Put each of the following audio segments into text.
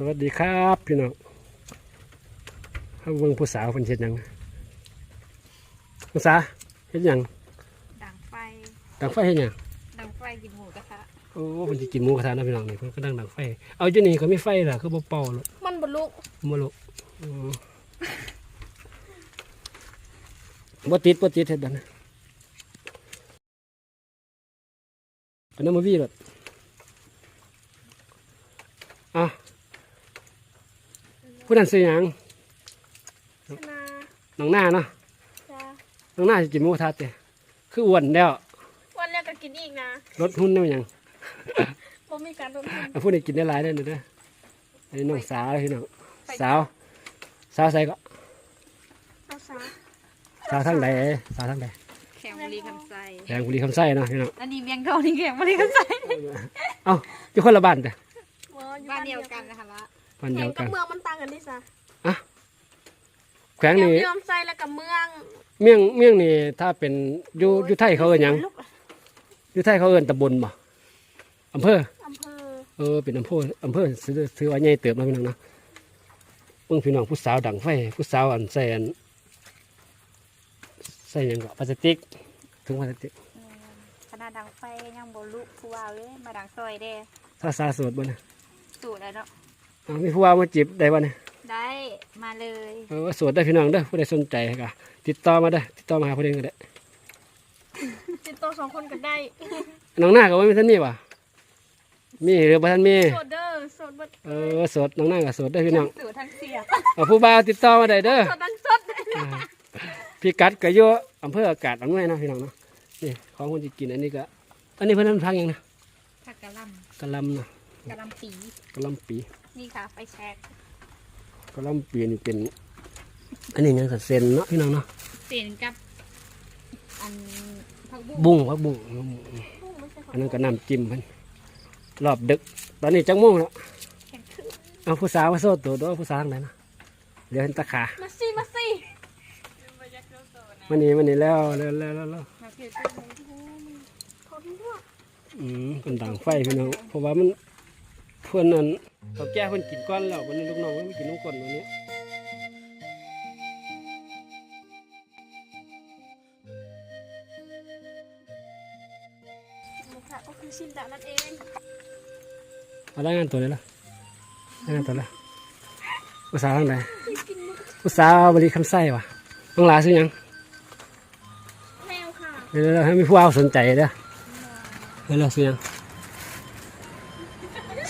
สวัสดีครับพี่น้องเขาเบิ่งผู้สาวคนเฮ็ดหยังผู้สาวเฮ็ดหยังดังไฟดังไฟเฮ็ดหยังดังไฟกินหมูกระทะโอ้เพิ่นสิกินหมูกระทะนะพี่น้องนี่เพิ่นก็ดังดังไฟ เอาอยู่นี่ก็มีไฟล่ะคือบ่เป่าหรอกมันบรรลุบ่รู้อือบ่ติดบ่ติดเฮ็ดดังนะอันนั้นมาวีรถอะ ผู้นั้นซื้อหยังชนะน้องหน้าเนาะจ้าน้องหน้าจะกินหมูกระทะเตะคืออ้วนแล้ววันแรกก็กินอีกนะลดหุ้นได้ไหมยังผมมีการลดทุนเอาพูดให้กินได้หลายได้อเด้อเด้ออันนี้น้องสาวเลยพี่น้องสาว สาวใส่ก็เอาซะสาวทั้งใดสาวทั้งใดแข่งบุรีคำไซแดงบุรีคำไส้เนาะพี่น้องอันนี้เมียงทองนี่แข่งบุรีคำไซเอ้าอยู่คนละบ้านแต่บ้านเดียวกันนะคะละ บ้านเดีแข่ยวงกักับนเมืองมันต่างกันดิซะแขวงนี้ยอมใส่แล้วกับเมืองเมี่ยงเมี่ยงนี่ถ้าเป็นอยู่อยู่ไทยเขาเอิ้นหยังอยู่ไทยเขาเอิ้นตำบลบ่อำเภอ อำเภอเออเป็นอำเภออำเภอถือถือว่าใหญ่เติบเนาะพี่น้องเนาะเบิ่งพี่น้องผู้สาวดังไฟผู้สาวอันใส่อันใส่หยังก็พลาสติกถุงพลาสติกขนาดดังไฟยังบรรลุผู้ว่าเลยมาดังซอยเด้ถ้าสาวโสดบ่เนี่ยสูตรแล้วเนาะ อ้าวมีผู้ว่ามาจีบได้บ่เนี่ยได้มาเลยเออโสดได้อพี่น้องเด้อผู้ใดสนใจก็ติดต่อมาเด้อติดต่อมาหาผู้ใดก็ได้ติดตัวสองคนก็ได้น้องหน้าก็บ่มีท่านมีว่ะมีหรือบ่ท่านมีโซเดอร์โซดเบิดเออโสดน้องหน้าก็โสดได้อพี่น้องสูตรทั้งเสียเอาผู้บ่าวติดต่อมาได้เด้อโซดังสดอ่าพี่กัดก็อยู่อำเภออากาศอำนวยเนาะพี่น้องเนาะนี่ของคนจะกินอันนี้ก็ อันนี้เพิ่นนำพักหยังนะผักกะหล่กะหลำเนาะำกะหล่ำปีกะหลำปี นี่ค่ะไฟแช็กกะหลำปีนี่เป็น อันนี้หยังก็เส้นเนาะพี่น้องเนาะเสียนกับ อันผักบุ้งบุ้งพักบุ้งอันนั้นก็น้ำจิ้มเพิ่นรอบดึก ตอนนี้จังโมงแล้วแข็งขึ้นเอาผู้สาวมาโซดตัวตัวผู้สาวทางไหนนะเดี๋ยวเห็นตะขามาสิมาสิมันนี่มันนี่แล้วแล้วแล้วแล้วแล้วมาเพียรขอพี่ด้วยอืมเป็นดังไฟพี่น้องเพราะว่ามันเพื่อนนั้น เขาแก้เพื่อนกินก้อนแล้ววันนี้ลูกน้องไม่กินน้ำก้นวันนี้หมูกระทะก็คือชินดะนั่นเองเอาได้งานตัวเลยล่ะได้งานตัวละผู้สาวทางไหนผู้สาวบริคำไส้วะต้องลาซื้อหยังแมวค่ะเดี๋ยวๆให้มีผู้เอาสนใจเด้อเดี๋ยวๆซื้อหยัง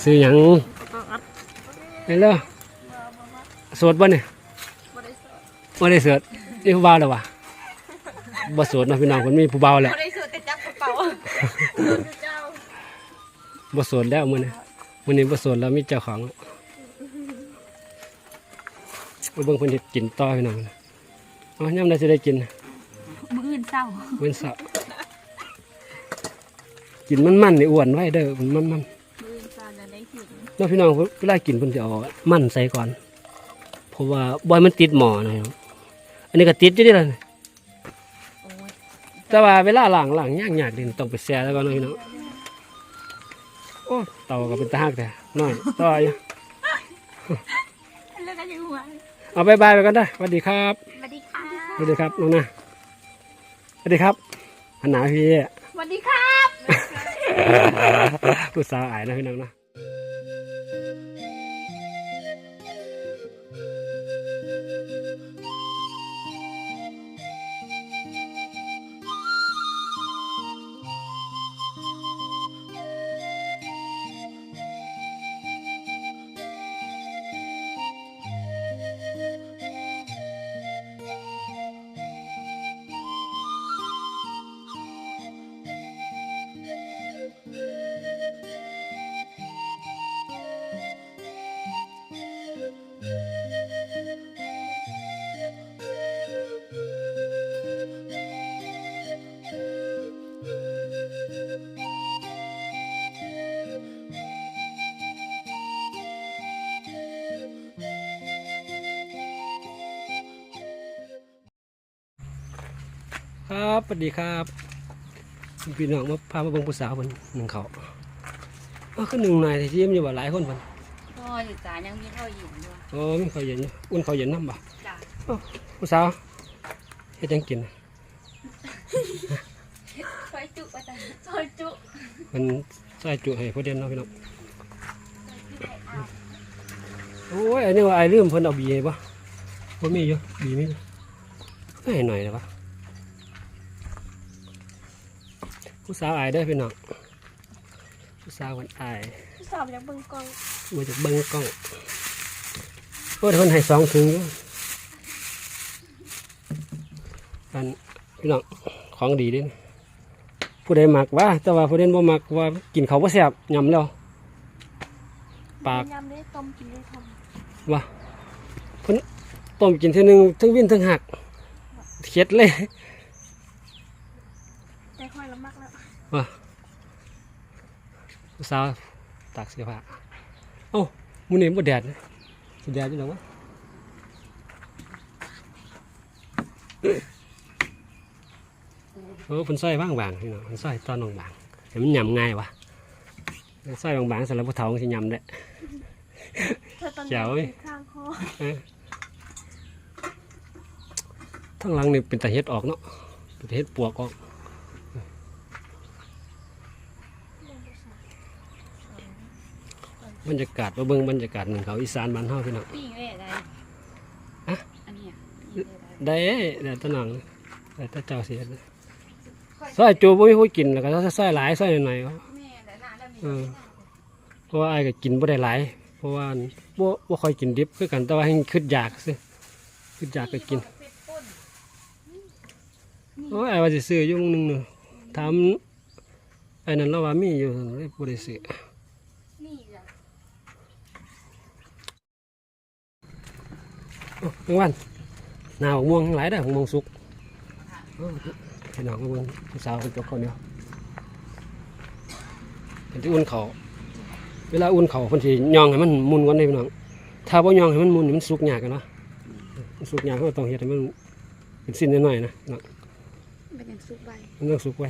ซื้อหยัง เดี๋ยวๆสวดบ่เนี่ยบริสุทธิ์บ่ได้สวดนี่ผู้บ่าวแล้ววะบ่สวดเนาะพี่น้องคนมีผู้บ่าวแล้วบริสุทธิ์แต่จับกระเป๋าเจ้าบ่สวดแล้วมื้อนี้มื้อนี้บ่สวดแล้วมีเจ้าของแล้วไปเบิ่งเพิ่นเฮ็ดกินต่อพี่น้องอ๋อยามใดสิได้กินมืออื่นเศร้าเว้นเสาร์กินมันมันๆนี่อ้วนไว้เด้อมันมั แล้วพี่น้องเวลากินเพิ่นจะเอามันใส่ก่อน เพราะว่าบ่ให้มันติดหม้อนะครับอันนี้ก็ติดอยู่เดิล่ะโอ้ยแต่ว่าเวลาล้างล้างยากยากๆนี่ต้องไปแช่แล้วก่อนเนาะพี่น้องโอ้เตาก็เป็นตาฮักแต่น้อยต่ออยู่เลิกกันอยู่หัวเอาบายบายไปกันได้อสวัสดีครับสวัสดีค่ะสวัสดีครับน้องนะสวัสดีครับหันหนาพี่สวัสดีครับผู้สาวอายนะพี่น้องนะ ครับสวัสดีครับพี่น้องมาพามาเบิ่งผู้สาวเพิ่นหนึ่งเขาว่าคือหนึ่งนายที่ยิ้มอยู่ว่าหลายคนเพิ่นก็ออยู่จ้ายังมีข้าวหญิงด้วยโอ้มีข้าวเย็นอยู่อุ่นข้าวเย็นน้ำบ่จ้าผู้สาวเฮ็ดจังกินซอยจุอาจารย์ซอยจุมันใส่จุให้ผู้เด่นเนาะพี่น้องโอ้ยอันนี้ว่าไอ้ลืมเพิ่นเอาบีให้บ่บ่มีอยู่บีมีอยู่ให้หน่อยได้ปะ ผู้สาวอายได้อพี่น้องผู้สาวคนอายสอบจากเบิ่งกล้องมาจากเบิ้งกล้องโอ้ยเพิ่นให้สองถุงอยู่อันพี่น้องของดีเด้นะผู้ใดมักว่าแต่ว่าผู้ใดบ่มักว่ากินเขาวบ่แซ่บยำแล้วปากยำได้ต้มกินได้ทว่าเพิ่นต้มกินเทีนึงทั้งวินทั้งหักเข็ดเลยำแต่ค่อยละ มักแล้วว่าผู้สาวตากเสื้อผ้าเอ้ามื้อนี้บ่แดดนะสิแดดอยู่หรอวะเออเพิ่นซอยบางๆพี่น้องเพิ่นซอยตอนบางๆให้มันยำง่ายวะซอยบางๆสำหรับผู้เฒ่าสิยำได้ถ้าตอนแจ๋วเว้ยติดข้างคอเออทั้งหลังนี่เป็นตาเฮ็ดออกเนาะเป็นตาเฮ็ดปวกออก บรรยากาศมาเบิ่งบรรยากาศหนึ่งเขาอีสานบ้านเฮาพี่น้อง ปิ้งเว้ยได้อะ อันเนี้ยปิ้งเว้ยได้ได้แต่ตะหนังแต่ตะเจ้าเสียนะซอยจูบ่มีผู้กินแล้วก็ซอยหลายซอยหน่อยๆแม่แต่หน้าแล้วมีเออ เพราะว่าไอ้ายก็กินบ่ได้หลาย เพราะว่าบ่บ่ค่อยกินดิบคือกันแต่ว่าให้คิดอยากซิคิดอยากก็กิน เป็ดป่นโอ้ยไอ้ายว่าสิซื้ออยู่มื้อนึงเนาะถามไอ้นั่นแล้วว่ามีอยู่เลยบ่ได้ซื้อ นี่จ้ะ โอ้ กลางวันหนาวม่วงหลายเด้อม่วงสุกโอ้พี่น้องเบิ่งผู้สาวเพิ่นจกข้าวเหนียวเพิ่นสิอุ่นข้าวเวลาอุ่นข้าวเพิ่นสิย่องให้มันมุนก่อนเด้พี่น้องถ้าบ่ย่องให้มันมุนนี่มันสุกยากกันเนาะมันสุกยากเราต้องเฮ็ดให้มันเป็นสิ้นน้อยๆนะเนาะเป็นยังซุปใบมันต้องสุกไว้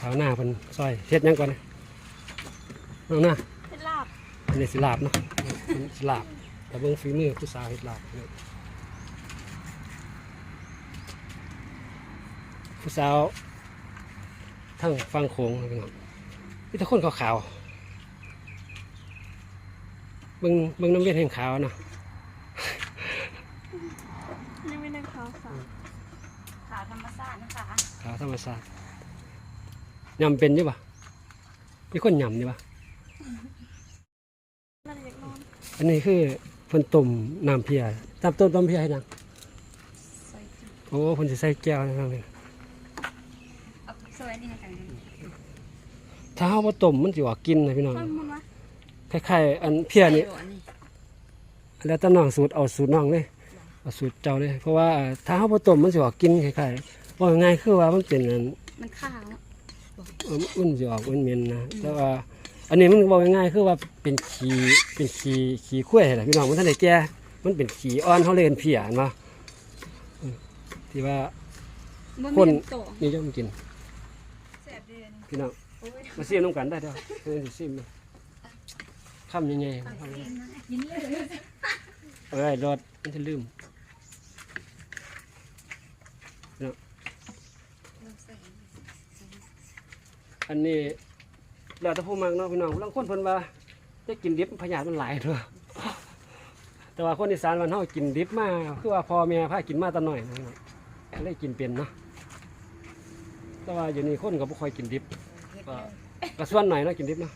สาวหน้าเพิ่นซอยเฮ็ดหยังก่อนนะ เอาหน้าเป็นลาบอันนี้สิลาบเนาะอันนี้สิลาบแต่เบิ่งฝีมือผู้สาวเฮ็ดลาบเนี่ยผู้สาวทั้งฟังโขงนะพี่น้องมีแต่คนขาวๆเบิ่งเบิ่งน้ำเวียนแห่งขาวเนาะนี่ไม่ได้ขาวสาวขาวธรรมชาตินะคะขาวธรรมชาติยำเป็นอยี่ปะมีคนยำอยี่ปะนั่น อยากนอนอันนี้คือเพิ่นต้มน้ำเพียตามต้มต้มเพียให้นังซอยจุโอ้เพิ่นสิใส่แก้วนะครับนี่เอาซอยนี่ให้กันถ้าเฮาบ่ต้มมันสิออกกลินนะพี่น้องต้นมันวะคล้ายๆอันเพียนี่ใส่อันนี้แล้วแต่น้องสูตรเอาสูตรน้องเลยเอาสูตรเจ้าเลย เพราะว่าถ้าเฮาบ่ต้มมันสิออกกลินคล้ายๆว่าง่ายๆคือว่ามันเป็นอันมันข้าวเนอะเอิ่มอุ่นสิออกอุ่นเหม็นนะแต่ว่า อันนี้มันบอกง่ายๆคือว่าเป็นขี้เป็นขี้ขี้ข้วยแหละพี่น้องมันท่านได้แก่มันเป็นขี้อ่อนเขาเลยเป็นเพียเห็นปะอืมที่ว่าบ่คนมีโตนิยมกินแซ่บเดือนพี่น้องโอ้ยมาซีมน้ำกันได้เด้อเพื่อนสิซีมเลยคำยังไงยินดีเลยเอ้ยรถมันจะลืมอันนี้ แล้วแต่ผู้มักเนาะพี่น้องบางคนเพิ่นว่าจะกินดิบพยาธิมันหลายเด้อแต่ว่าคนอีสานวันเฮากินดิบมาคือว่าพ่อแม่พากินมาแตะหน่อยนะพี่น้องเลยกินเป็นเนาะแต่ว่าอยู่นี่คนก็บ่ค่อยกินดิบก็ก็ส่วนหน่อยเนาะกินดิบเนาะ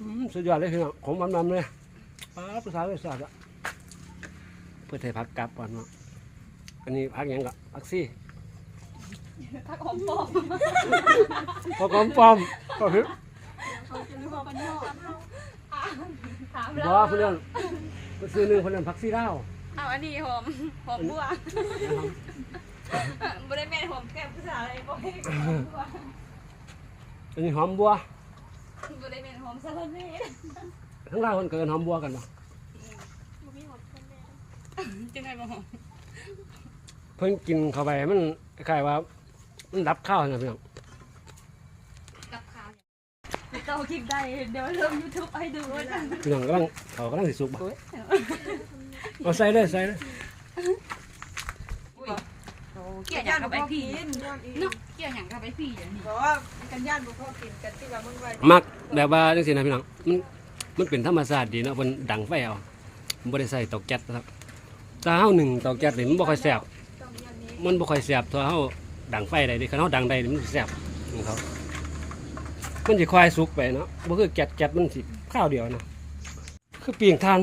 อืมสุดยอดเลยพี่น้องผมมันๆเลยป้าภาษาเลยสาดอะเพื่อไทยพักกลับก่อนเนาะอันนี้พักยังก็พักซี่ ถ้าของปลอมพอกอมปอมก็คือเขาจะรู้ว่ามันนอกถามบ่เราเพื่อนไปซื้อหนึ่งคนนั้นพักซี่เล่าวเอาอันนี้หอมหอมบัวบ่ได้แม่นหอมแก้มภาษาอะไรบ่ให้หอมบัวอันนี้หอมบัวบ่ได้แม่นหอมสะระแหน่ทั้งล่างคนเกินหอมบัวกันบ่มันมีหมดคนแม่จังได๋บ่หอมเพิ่นกินเข้าไปมันคล้ายๆว่า มันรับข้าวนะพี่น้องกับข้าวไม่ต้องคลิปได้ เดี๋ยวเริ่มยูทูบให้ดูว่าจะพี่น้องกำลังเขากำลังสิสุกบ่เอาใส่เลยใส่เลยเกี่ยวหยังกับไอ้พี่เนาะเกี่ยวหยังกับไอ้พี่เดี๋ยวนี้เพราะว่ากันย่านบุพอกินกันที่ว่ามึงว่ามักแบบว่าจังซี่นะพี่น้องมันมันเป็นธรรมชาติดีเนาะเพิ่นดังไฟเอาบ่ได้ใส่เตาแก๊สนะครับถ้าเฮาหนึ่งเตาแก๊สนี่มันบ่ค่อยแซ่บต้องอย่างนี้มันบ่ค่อยแซ่บถ้าเฮา ดังไฟได้เดิคันเฮาดังได้นี่มันสิแซ่บของเขามันสิค่อยสุกไปเนาะบ่คือแก๊สแก๊สมันสิข้าวเดียวเนาะคือปิ้งทาน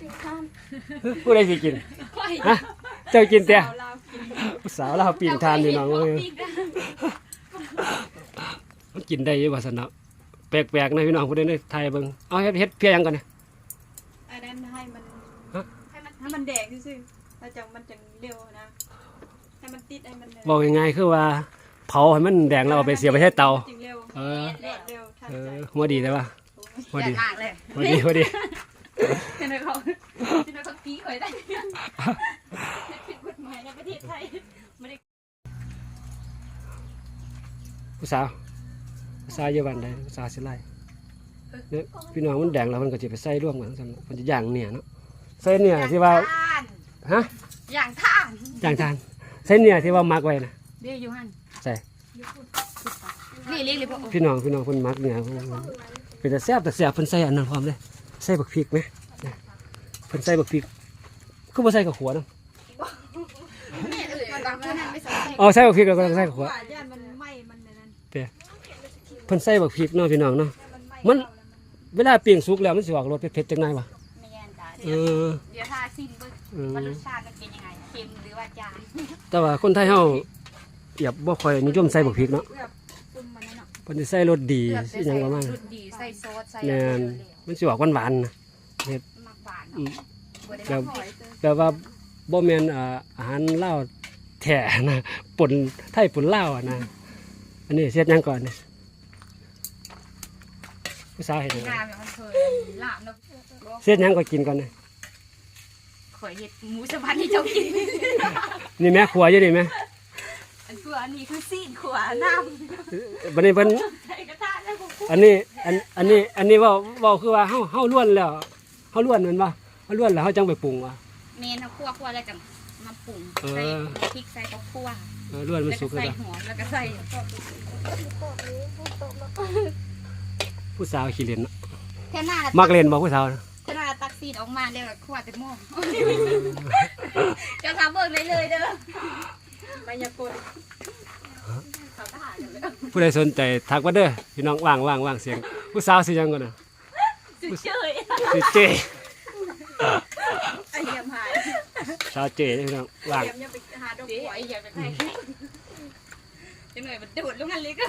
ติดข้ามผู้ใดสิกินฮะเจ้ากินแต่สาวลาวปิ้งทานนี่น้องเอ้ยมันกินได้อยู่ว่าซั่นเนาะแปลกๆนะพี่น้องผู้ใดในไทยเบิ่งเอาเฮ็ดเฮ็ดเพียงกันเนี่ยอันนั้นให้มันฮะให้มันให้มันแดงซื่อๆแล้วจังมันจังเร็วนะให้ มันติดให้มันแดงบอกง่ายๆคือว่า เผาให้มันแดงแล้วเอาไปเสียบไปใช้เตา จริงเร็วเออ รวดเร็วทันเอใจอหัวดีได้ปะหัวดีมากเลยหัวดีหัวดีที่นั่นเขาที่นั่นเขากี้ข่อยได้ผิดกฎหมายในประเทศไทยผู้สาวผู้สาวเยาวันได้ผู้สาวสิไล่เนี่ยพี่น้องมันแดงแล้วมันก็จะไปใส่ร่วมกันซั่นมันจะย่างเนี่ยเนาะใส่เนี่ยที่ว่าท่านฮะ อย่างท่านย่างทาน ใส่เนี่ยที่ว่ามักไว้นะเรียกอยู่หันใส่นี่เรียกเลยพ่อพี่น้องพี่น้องเพิ่นมักเนี่ยเพิ่นเป็นแต่แซ่บแต่แซ่บเพิ่นใส่อันนั้นพร้อมเลยใส่บักพริกไหมเนี่ยเพิ่นใส่บักพริกคือบ่ใส่กับหัวเนาะแม่เอ่ยบางคนนั่นไม่สนใจอ๋อใส่บักพริกแล้วก็ต้องใส่กับหัวว่าย่านมันไหม้มันในนั้นเเพิ่นใส่บักพริกเนาะพี่น้องเนาะมันไหม้มันเวลาปิ้งสุกแล้วมันสิออกรสเผ็ดๆจังไดวะไม่แย่นจ้าเออเดี๋ยวถ้าซิมเบิ้งเออว่ารสชาติมัน เป็นยังไงเค็มหรือว่าจางแต่ว่าคนไทยเฮาอย่าบ่ค่อยนิยมใส่บักพริกเนาะซุ่มมันนั่นเนาะเพิ่นสิใส่รสดีเลือกอหยังประมาณรุ่นดีใส่ซอสใส่แม่นมันสิออกหวานๆนะหมักหวานอืเนาะม บ่ได้แบบหมักหอยแบบว่าบ่แม่นอ่าอาหารลาวแท้นะป่นไทยป่นลาวอะนะ อันนี้เสียดหยังก่อนนี่ผู้สาวเฮ็ดหยังงามอย่างมันเคยลาบเนาะ เสียดหยังก็กินก่อนนี่ ข่อยเห็ดหมูสะพันที่เจ้ากิน นี่แม่ครัวอยู่นี่แม่อันตัวอันนี้คือซีนขวาน้บัดนี้เพิ่นำใส่กระทะแล้วผมอันนี้อันอันนี้อันนี้เว่าเว่าคือว่าเฮาเฮาล้วนแล้วเฮาล้วนแมันบ่เฮาล้วนแล้วเฮาจังไปปรุงว่ะ เมนเอาคั่วคั่วแล้วจังมาปรุงเออ ใส่พริกใส่ข้าวคั่วเออล้วนมันแล้วสุก็กแล้วใส่จ้ะหอมแล้วก็ใส่ผู้สาวขี้เล่นเนาะแค่หน้ามักเล่นบ่ผู้สาวน่ะแค่หน้า ตักซีนออกมาแล้วก็คั่วแต่หม้อจะทำเบิกเลยเลยเด้อมายากลเขาทหารกันเลยผู้ใดสนใจทักมาเด้อพี่น้องว่างว่างว่างเสียง ผู้สาวสิหยังก่อนน่ะสุดเชยสิเจไอเยี่ยมหายสาวเจเด้อพี่น้องว่างเยี่ยมยังไปหาดอกเดี๋ยวบัวไอ้เหี้ยไปใส่จังหน่อยมันดูดลงกันเลยก็